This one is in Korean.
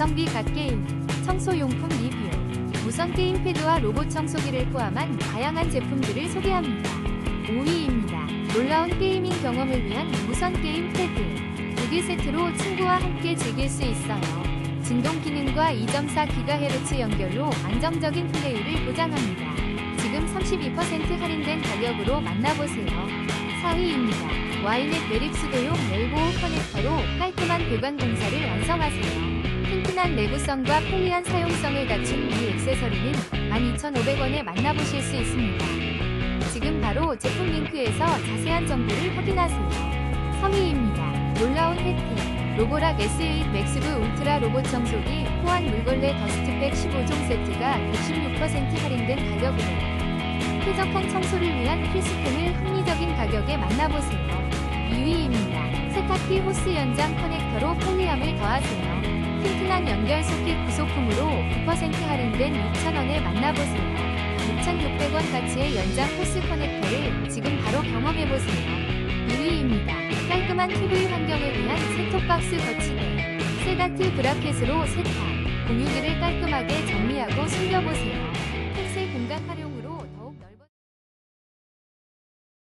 가성비 갓게임, 청소용품 리뷰, 무선 게임패드와 로봇 청소기를 포함한 다양한 제품들을 소개합니다. 5위입니다. 놀라운 게이밍 경험을 위한 무선 게임 패드. 두 개 세트로 친구와 함께 즐길 수 있어요. 진동 기능과 2.4GHz 연결로 안정적인 플레이를 보장합니다. 지금 32% 할인된 가격으로 만나보세요. 4위입니다. 와이넷 메릭스도용 멜보호 커넥터로 깔끔한 배관 공사를 완성하세요. 튼튼한 내구성과 편리한 사용성을 갖춘 이 액세서리는 12,500원에 만나보실 수 있습니다. 지금 바로 제품 링크에서 자세한 정보를 확인하세요. 3위입니다. 놀라운 혜택. 로보락 S8 맥스브 울트라 로봇 청소기 호환 물걸레 더스트백 15종 세트가 116% 할인된 가격으로 쾌적한 청소를 위한 필수템을 합리적인 가격에 만나보세요. 2위입니다. 세탁기 호스 연장 커넥터로 편리함을 더하세요. 튼튼한 연결 소켓 구속품으로 9% 할인된 6,000원에 만나보세요. 6,600원 가치의 연장 호스 커넥터를 지금 바로 경험해보세요. 2위입니다. 깔끔한 TV 환경을 위한 셋톱박스 거치대. 세다트 브라켓으로 세탁. 공유들을 깔끔하게 정리하고